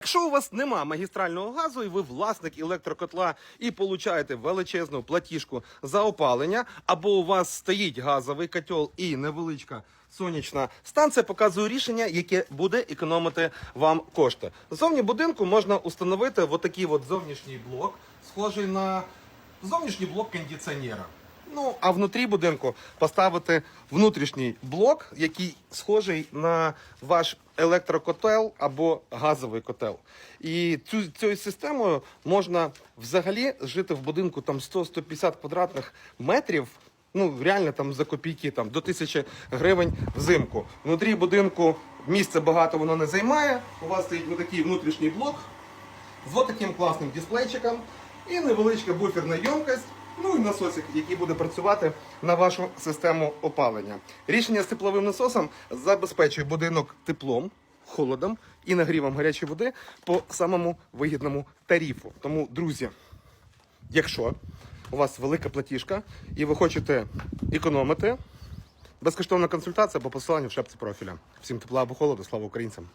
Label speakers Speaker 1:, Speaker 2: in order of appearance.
Speaker 1: Якщо у вас нема магістрального газу, і ви власник електрокотла і получаєте величезну платіжку за опалення, або у вас стоїть газовий котел і невеличка сонячна станція, показує рішення, яке буде економити вам кошти. Зовні будинку можна установити отакий от зовнішній блок, схожий на зовнішній блок кондиціонера. Ну, а внутрі будинку поставити внутрішній блок, який схожий на ваш електрокотел або газовий котел. І цю цією системою можна взагалі жити в будинку там 100-150 квадратних метрів. Ну, реально там за копійки, там до тисячі гривень взимку. Внутрі будинку місця багато воно не займає. У вас стоїть такий внутрішній блок з таким класним дисплейчиком і невеличка буферна ємкость, ну і насосик, який буде працювати на вашу систему опалення. Рішення з тепловим насосом забезпечує будинок теплом, холодом і нагрівом гарячої води по самому вигідному тарифу. Тому, друзі, якщо у вас велика платіжка і ви хочете економити, безкоштовна консультація по посиланню в шапці профіля. Всім тепла або холоду, слава українцям!